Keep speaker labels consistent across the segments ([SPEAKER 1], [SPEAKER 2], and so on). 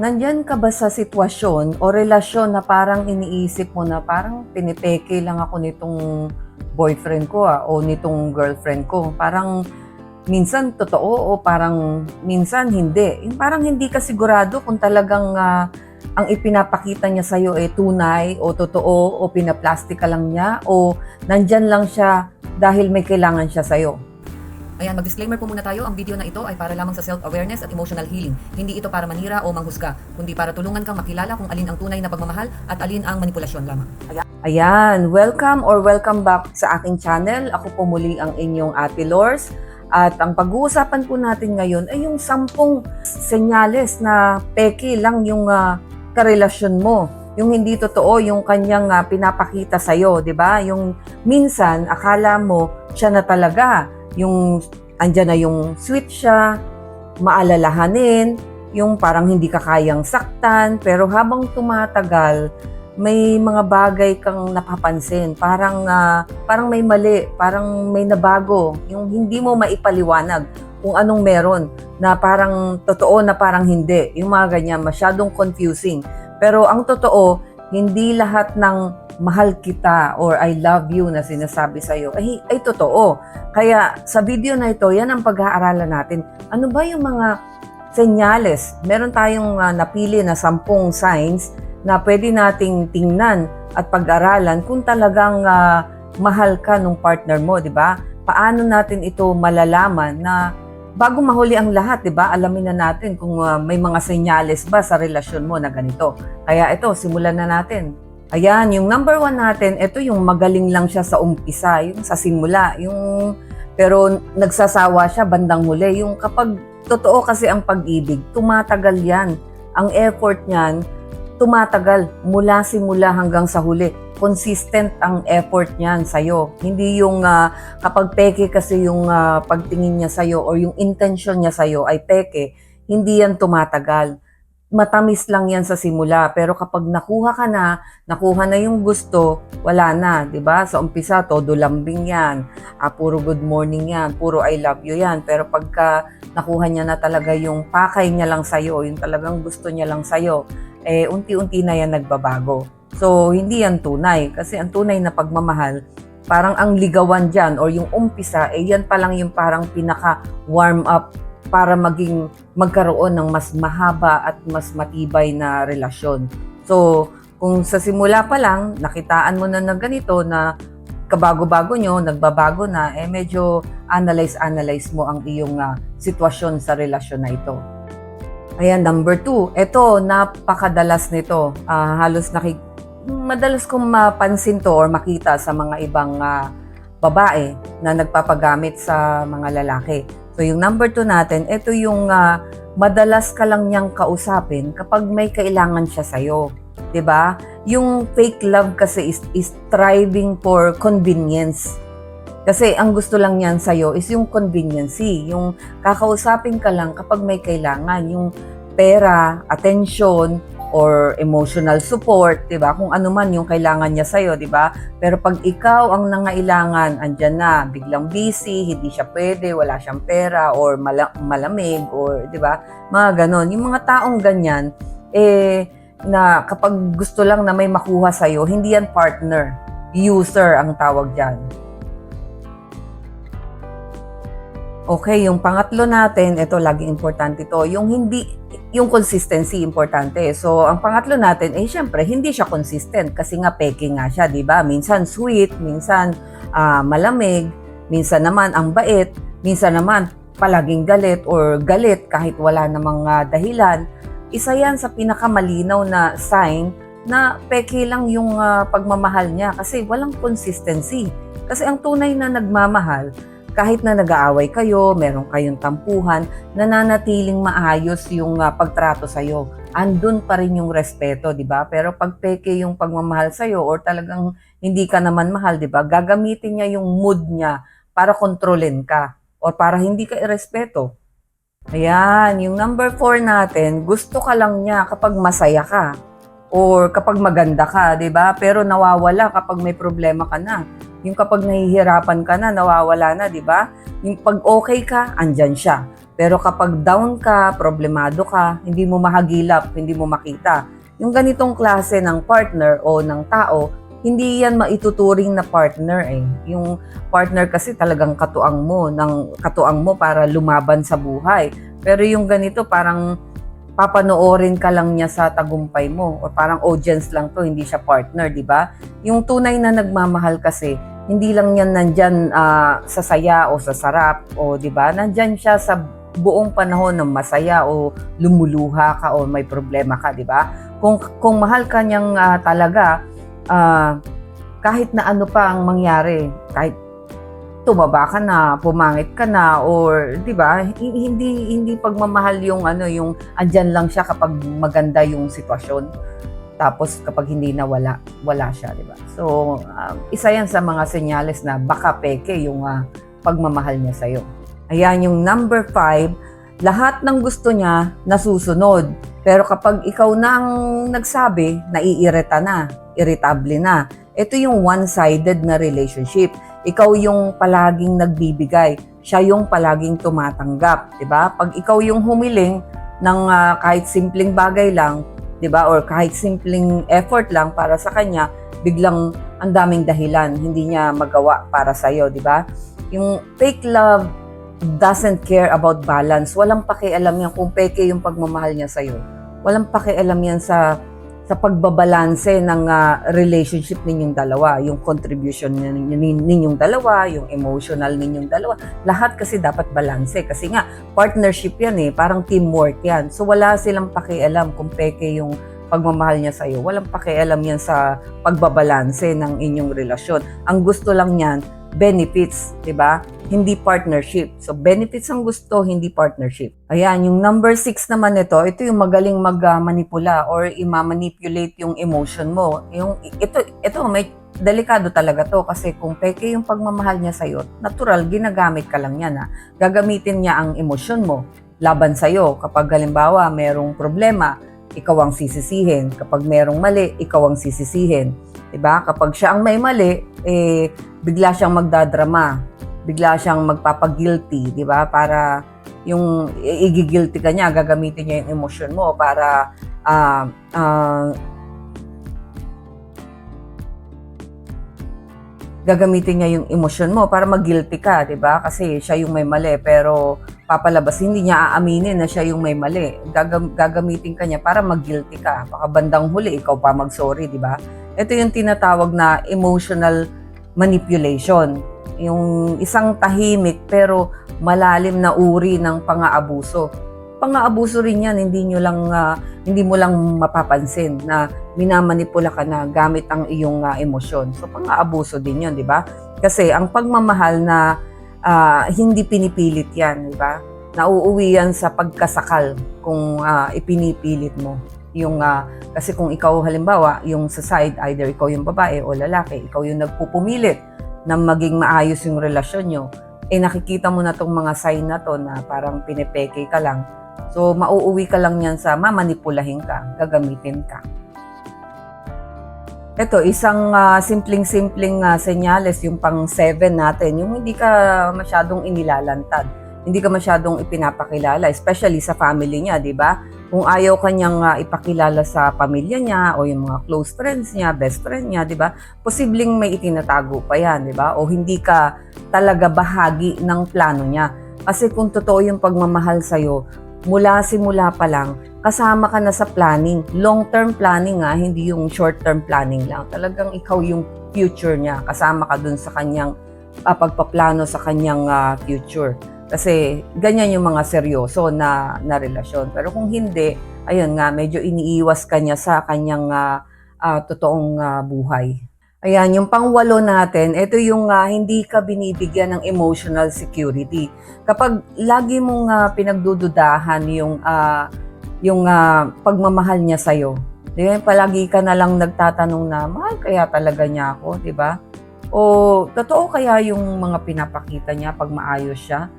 [SPEAKER 1] nandyan ka ba sa sitwasyon o relasyon na parang iniisip mo na parang pinipeke lang ako nitong boyfriend ko ah, o nitong girlfriend ko. Parang minsan totoo o parang minsan hindi. Yung parang hindi ka sigurado kung talagang ah, ang ipinapakita niya sa'yo ay tunay o totoo o pinaplastika lang niya o nandyan lang siya dahil may kailangan siya sa'yo.
[SPEAKER 2] Ayan, mag-disclaimer po muna tayo. Ang video na ito ay para lamang sa self-awareness at emotional healing. Hindi ito para manira o manghusga, kundi para tulungan kang makilala kung alin ang tunay na pagmamahal at alin ang manipulasyon lamang.
[SPEAKER 1] Ayan, welcome or welcome back sa aking channel. Ako po muli ang inyong Ate Lors. At ang pag-uusapan po natin ngayon ay yung sampung senyales na peke lang yung ah, karelasyon mo. Yung hindi totoo, yung kanyang ah, pinapakita sa'yo, di ba? Yung minsan, akala mo siya na talaga. Yung andyan na yung sweet siya, maalalahanin, yung parang hindi ka kayang saktan, pero habang tumatagal, may mga bagay kang napapansin. Parang, ah, parang may mali, parang may nabago. Yung hindi mo maipaliwanag kung anong meron na parang totoo na parang hindi. Yung mga ganyan, masyadong confusing. Pero ang totoo, hindi lahat ng mahal kita or I love you na sinasabi sa'yo ay, ay totoo. Kaya sa video na ito, yan ang pag-aaralan natin. Ano ba yung mga senyales? Meron tayong ah, napili na sampung signs na pwede nating tingnan at pag-aralan kung talagang ah, mahal ka nung partner mo, di ba? Paano natin ito malalaman na bago mahuli ang lahat, di ba? Alamin na natin kung ah, may mga senyales ba sa relasyon mo na ganito. Kaya ito, simulan na natin. Ayan, yung number one natin, ito yung magaling lang siya sa umpisa, yung sa simula, yung pero nagsasawa siya bandang huli. Yung kapag totoo kasi ang pag-ibig, tumatagal yan. Ang effort niyan, tumatagal mula simula hanggang sa huli. Consistent ang effort niyan sa'yo. Hindi yung ah, kapag peke kasi yung ah, pagtingin niya sa'yo or yung intention niya sa'yo ay peke, hindi yan tumatagal. Matamis lang yan sa simula. Pero kapag nakuha ka na, nakuha na yung gusto, wala na, di ba? Sa umpisa, todo lambing yan. Ah, puro good morning yan. Puro I love you yan. Pero pagka nakuha niya na talaga yung pakay niya lang sa'yo, yung talagang gusto niya lang sa'yo, eh, unti-unti na yan nagbabago. So, hindi yan tunay. Kasi ang tunay na pagmamahal, parang ang ligawan dyan or yung umpisa, eh yan pa lang yung parang pinaka-warm up para maging magkaroon ng mas mahaba at mas matibay na relasyon. So, kung sa simula pa lang, nakitaan mo na na ganito na kabago-bago nyo, nagbabago na, eh medyo analyze-analyze mo ang iyong ah, sitwasyon sa relasyon na ito. Ayan, number two. Ito, napakadalas nito. Ah, halos nakik... Madalas kong mapansin to or makita sa mga ibang ah, babae na nagpapagamit sa mga lalaki. So, yung number two natin, ito yung ah, madalas ka lang niyang kausapin kapag may kailangan siya sa'yo. ba? Yung fake love kasi is, is striving for convenience. Kasi ang gusto lang niyan sa'yo is yung conveniency. Yung kakausapin ka lang kapag may kailangan. Yung pera, attention, or emotional support, 'di ba? Kung ano man yung kailangan niya sa 'di ba? Pero pag ikaw ang nangailangan, andyan na, biglang busy, hindi siya pwede, wala siyang pera or mala- malamig or 'di ba? Mga ganon. Yung mga taong ganyan eh na kapag gusto lang na may makuha sa hindi yan partner. User ang tawag diyan. Okay, yung pangatlo natin, ito laging importante to, yung hindi yung consistency importante. So, ang pangatlo natin, eh syempre, hindi siya consistent kasi nga peke nga siya, di ba? Minsan sweet, minsan ah, malamig, minsan naman ang bait, minsan naman palaging galit or galit kahit wala namang ah, dahilan. Isa yan sa pinakamalinaw na sign na peke lang yung ah, pagmamahal niya kasi walang consistency. Kasi ang tunay na nagmamahal, kahit na nag-aaway kayo, meron kayong tampuhan, nananatiling maayos yung ah, pagtrato sa'yo. Andun pa rin yung respeto, di ba? Pero pag peke yung pagmamahal sa'yo or talagang hindi ka naman mahal, di ba? Gagamitin niya yung mood niya para kontrolin ka or para hindi ka irespeto. Ayan, yung number four natin, gusto ka lang niya kapag masaya ka or kapag maganda ka, 'di ba? Pero nawawala kapag may problema ka na. Yung kapag nahihirapan ka na, nawawala na, 'di ba? Yung pag okay ka, andyan siya. Pero kapag down ka, problemado ka, hindi mo mahagilap, hindi mo makita. Yung ganitong klase ng partner o ng tao, hindi yan maituturing na partner eh. Yung partner kasi talagang katuang mo, ng katuang mo para lumaban sa buhay. Pero yung ganito parang papanoorin ka lang niya sa tagumpay mo or parang audience lang to, hindi siya partner, di ba? Yung tunay na nagmamahal kasi, hindi lang yan nandyan ah, sa saya o sa sarap o di ba? Nandyan siya sa buong panahon ng masaya o lumuluha ka o may problema ka, di ba? Kung kung mahal ka niyang ah, talaga, ah, kahit na ano pa ang mangyari, kahit tumaba ka na, pumangit ka na or 'di ba? Hi- Hindi hindi pagmamahal yung ano yung andyan lang siya kapag maganda yung sitwasyon. Tapos kapag hindi na wala, wala siya, 'di ba? So, um, isa 'yan sa mga senyales na baka peke yung ah, pagmamahal niya sa Ayan yung number five, lahat ng gusto niya nasusunod. Pero kapag ikaw nang nagsabi, naiirita na, irritable na. Ito yung one-sided na relationship. Ikaw yung palaging nagbibigay, siya yung palaging tumatanggap, 'di ba? Pag ikaw yung humiling ng ah, kahit simpleng bagay lang, 'di ba? Or kahit simpleng effort lang para sa kanya, biglang ang daming dahilan hindi niya magawa para sa iyo, 'di ba? Yung fake love doesn't care about balance. Walang pakialam yan kung peke yung pagmamahal niya sa'yo. Walang pakialam yan sa sa pagbabalanse ng ah, relationship ninyong dalawa, yung contribution nin- nin- ninyong dalawa, yung emotional ninyong dalawa. Lahat kasi dapat balanse kasi nga partnership yan eh, parang teamwork yan. So wala silang pakialam kung peke yung pagmamahal niya sa'yo. Walang pakialam yan sa pagbabalanse ng inyong relasyon. Ang gusto lang niyan, benefits, 'di ba? Hindi partnership. So benefits ang gusto, hindi partnership. Ayan, yung number six naman ito, ito yung magaling mag-manipula or ima-manipulate yung emotion mo. Yung ito ito may delikado talaga to kasi kung peke yung pagmamahal niya sa'yo, natural, ginagamit ka lang niya na. Gagamitin niya ang emosyon mo laban sa'yo. Kapag halimbawa merong problema, ikaw ang sisisihin. Kapag merong mali, ikaw ang sisisihin. 'Di ba? Kapag siya ang may mali, eh bigla siyang magdadrama, bigla siyang magpapagilty, 'di ba? Para yung igigilty ka niya, gagamitin niya yung emosyon mo para ah ah, gagamitin niya yung emosyon mo para mag-guilty ka, 'di ba? Kasi siya yung may mali pero papalabas hindi niya aaminin na siya yung may mali. Gagam- gagamitin ka niya para mag-guilty ka. Baka bandang huli ikaw pa mag-sorry, 'di ba? Ito yung tinatawag na emotional manipulation. Yung isang tahimik pero malalim na uri ng pang-aabuso. Pang-aabuso rin yan, hindi nyo lang, ah, hindi mo lang mapapansin na minamanipula ka na gamit ang iyong ah, emosyon. So pang-aabuso din yun, di ba? Kasi ang pagmamahal na ah, hindi pinipilit yan, di ba? Nauuwi yan sa pagkasakal kung ah, ipinipilit mo. Yung ah, kasi kung ikaw halimbawa, yung sa side, either ikaw yung babae o lalaki, ikaw yung nagpupumilit na maging maayos yung relasyon nyo, eh nakikita mo na tong mga sign na to na parang pinepeke ka lang. So, mauuwi ka lang yan sa mamanipulahin ka, gagamitin ka. Ito, isang ah, simpleng-simpleng ah, senyales, yung pang seven natin, yung hindi ka masyadong inilalantad, hindi ka masyadong ipinapakilala, especially sa family niya, di ba? Kung ayaw kanyang ah, ipakilala sa pamilya niya o yung mga close friends niya, best friend niya, di ba? Posibleng may itinatago pa yan, di ba? O hindi ka talaga bahagi ng plano niya. Kasi kung totoo yung pagmamahal sa'yo, mula simula pa lang, kasama ka na sa planning. Long-term planning nga, hindi yung short-term planning lang. Talagang ikaw yung future niya. Kasama ka dun sa kanyang ah, pagpaplano sa kanyang ah, future. Kasi ganyan yung mga seryoso na, na relasyon. Pero kung hindi, ayun nga, medyo iniiwas ka niya sa kanyang ah, ah, totoong ah, buhay. Ayan, yung pangwalo natin, ito yung ah, hindi ka binibigyan ng emotional security. Kapag lagi mong ah, pinagdududahan yung ah, yung ah, pagmamahal niya sa iyo. Di ba? Palagi ka na lang nagtatanong na, mahal kaya talaga niya ako, di ba? O totoo kaya yung mga pinapakita niya pag maayos siya?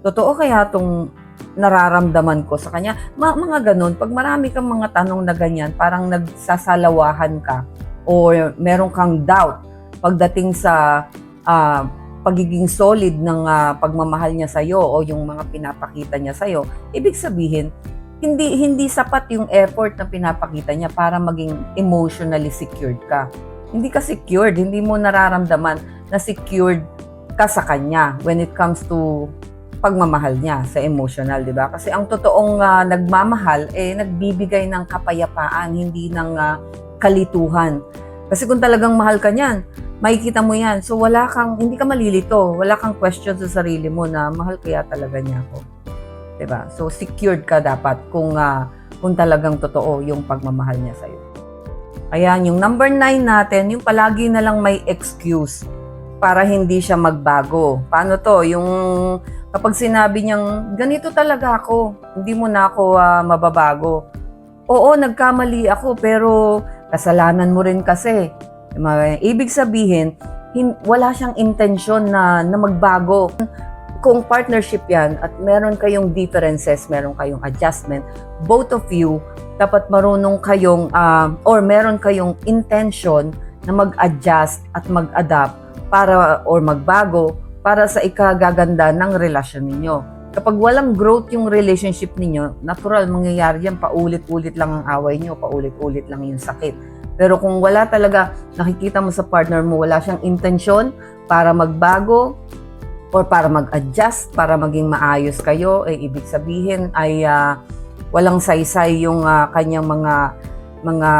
[SPEAKER 1] Totoo kaya tong nararamdaman ko sa kanya? Ma- mga ganun, pag marami kang mga tanong na ganyan, parang nagsasalawahan ka or meron kang doubt pagdating sa ah, pagiging solid ng ah, pagmamahal niya sa o yung mga pinapakita niya sa ibig sabihin hindi hindi sapat yung effort na pinapakita niya para maging emotionally secured ka. Hindi ka secured, hindi mo nararamdaman na secured ka sa kanya when it comes to pagmamahal niya sa emotional, di ba? Kasi ang totoong ah, nagmamahal eh nagbibigay ng kapayapaan, hindi ng ah, kalituhan. Kasi kung talagang mahal ka niyan, makikita mo yan. So wala kang, hindi ka malilito, wala kang question sa sarili mo na mahal kaya talaga niya ako. ba? So secured ka dapat kung ah, kung talagang totoo yung pagmamahal niya sa Ayan, yung number nine natin, yung palagi na lang may excuse para hindi siya magbago. Paano to? Yung kapag sinabi niyang, ganito talaga ako, hindi mo na ako ah, mababago. Oo, nagkamali ako, pero kasalanan mo rin kasi. Ibig sabihin, hin- wala siyang intensyon na, na magbago. Kung partnership yan at meron kayong differences, meron kayong adjustment, both of you, dapat marunong kayong, ah, or meron kayong intention na mag-adjust at mag-adapt para, or magbago para sa ikagaganda ng relasyon ninyo. Kapag walang growth yung relationship ninyo, natural mangyayari yan, paulit-ulit lang ang away nyo, paulit-ulit lang yung sakit. Pero kung wala talaga, nakikita mo sa partner mo, wala siyang intensyon para magbago or para mag-adjust, para maging maayos kayo, eh, ibig sabihin ay ah, walang saysay yung ah, kanyang mga mga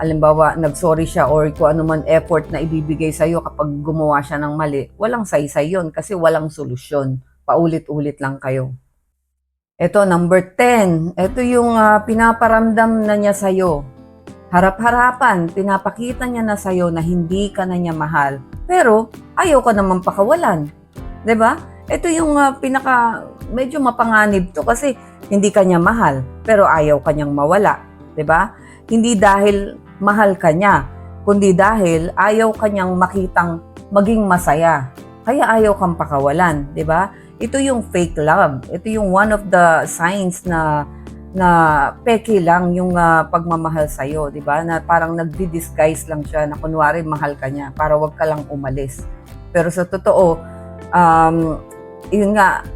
[SPEAKER 1] alimbawa nagsorry siya or kung ano man effort na ibibigay sa iyo kapag gumawa siya ng mali, walang saysay yon kasi walang solusyon. Paulit-ulit lang kayo. Ito, number 10. Ito yung ah, pinaparamdam na niya sa'yo. Harap-harapan, pinapakita niya na sa'yo na hindi ka na niya mahal. Pero, ayaw ka naman pakawalan. 'Di ba? Ito yung ah, pinaka, medyo mapanganib to kasi hindi ka niya mahal, pero ayaw ka niyang mawala. 'di ba? Hindi dahil mahal ka niya, kundi dahil ayaw ka niyang makitang maging masaya. Kaya ayaw kang pakawalan, 'di ba? Ito yung fake love. Ito yung one of the signs na na peke lang yung ah, pagmamahal sa iyo, 'di ba? Na parang nagdi-disguise lang siya na kunwari mahal ka niya para wag ka lang umalis. Pero sa totoo, um, yun nga,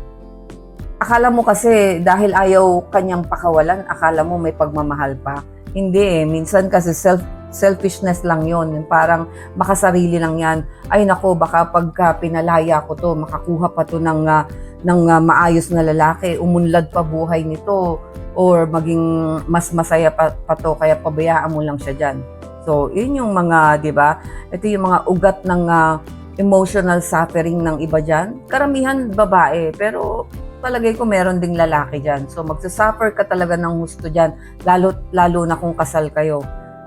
[SPEAKER 1] akala mo kasi dahil ayaw kanyang pakawalan, akala mo may pagmamahal pa. Hindi eh. Minsan kasi self selfishness lang yon Parang makasarili lang yan. Ay nako, baka pagka pinalaya ko to, makakuha pa to ng, ah, ng ah, maayos na lalaki, umunlad pa buhay nito, or maging mas masaya pa, pa to, kaya pabayaan mo lang siya dyan. So, yun yung mga, di ba? Ito yung mga ugat ng ah, emotional suffering ng iba dyan. Karamihan babae, pero palagay ko meron ding lalaki dyan. So magsasuffer ka talaga ng gusto dyan, lalo, lalo na kung kasal kayo.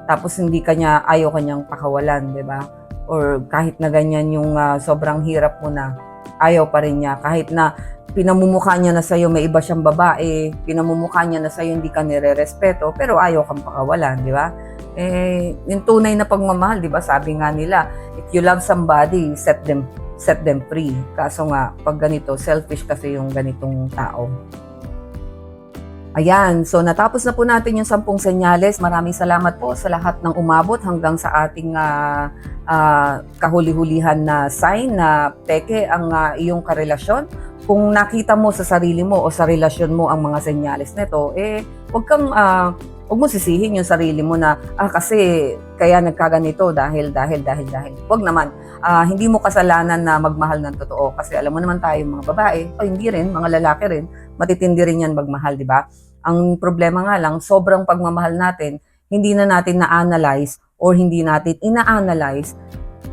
[SPEAKER 1] Tapos hindi kanya, ayaw kanyang pakawalan, di ba? Or kahit na ganyan yung ah, sobrang hirap mo na, ayaw pa rin niya. Kahit na pinamumukha niya na sa'yo may iba siyang babae, pinamumukha niya na sa'yo hindi ka nire-respeto, pero ayaw kang pakawalan, di ba? Eh, yung tunay na pagmamahal, di ba? Sabi nga nila, if you love somebody, set them set them free. Kaso nga, pag ganito, selfish kasi yung ganitong tao. Ayan, so natapos na po natin yung sampung senyales. Maraming salamat po sa lahat ng umabot hanggang sa ating ah, ah, kahuli-hulihan na sign na peke ang ah, iyong karelasyon. Kung nakita mo sa sarili mo o sa relasyon mo ang mga senyales nito, eh, huwag kang ah, huwag mo sisihin yung sarili mo na ah kasi kaya nagkaganito dahil dahil dahil dahil. Huwag naman. Ah, hindi mo kasalanan na magmahal ng totoo kasi alam mo naman tayo mga babae o hindi rin, mga lalaki rin, matitindi rin yan magmahal, di ba? Ang problema nga lang, sobrang pagmamahal natin, hindi na natin na-analyze or hindi natin ina-analyze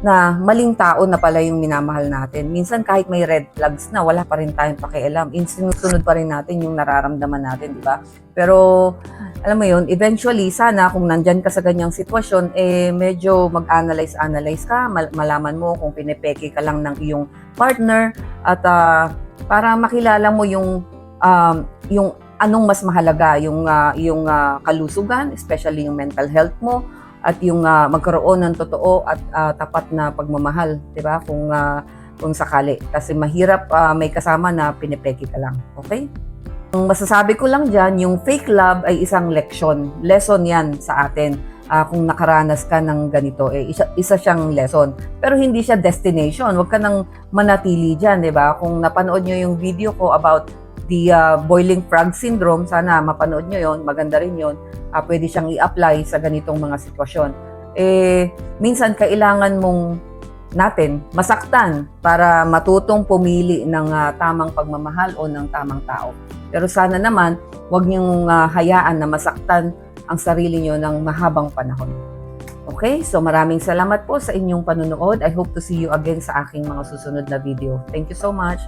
[SPEAKER 1] na maling tao na pala yung minamahal natin. Minsan kahit may red flags na, wala pa rin tayong pakialam. In- Sinusunod pa rin natin yung nararamdaman natin, di ba? Pero, alam mo yun, eventually, sana kung nandyan ka sa ganyang sitwasyon, eh, medyo mag-analyze-analyze ka, mal- malaman mo kung pinepeke ka lang ng iyong partner, at ah, para makilala mo yung, um, yung anong mas mahalaga, yung, ah, yung ah, kalusugan, especially yung mental health mo, at yung ah, magkaroon ng totoo at ah, tapat na pagmamahal, 'di ba? Kung ah, kung sakali kasi mahirap ah, may kasama na pinepeki ka lang. Okay? Ang masasabi ko lang dyan, yung fake love ay isang leksyon. Lesson yan sa atin. Ah, kung nakaranas ka ng ganito, eh, isa, isa siyang lesson. Pero hindi siya destination. Huwag ka nang manatili dyan, di ba? Kung napanood nyo yung video ko about the ah, boiling frog syndrome, sana mapanood nyo yon maganda rin yon Ah, pwede siyang i-apply sa ganitong mga sitwasyon. Eh, minsan kailangan mong natin masaktan para matutong pumili ng ah, tamang pagmamahal o ng tamang tao. Pero sana naman, huwag niyong ah, hayaan na masaktan ang sarili niyo ng mahabang panahon. Okay? So maraming salamat po sa inyong panunood. I hope to see you again sa aking mga susunod na video. Thank you so much.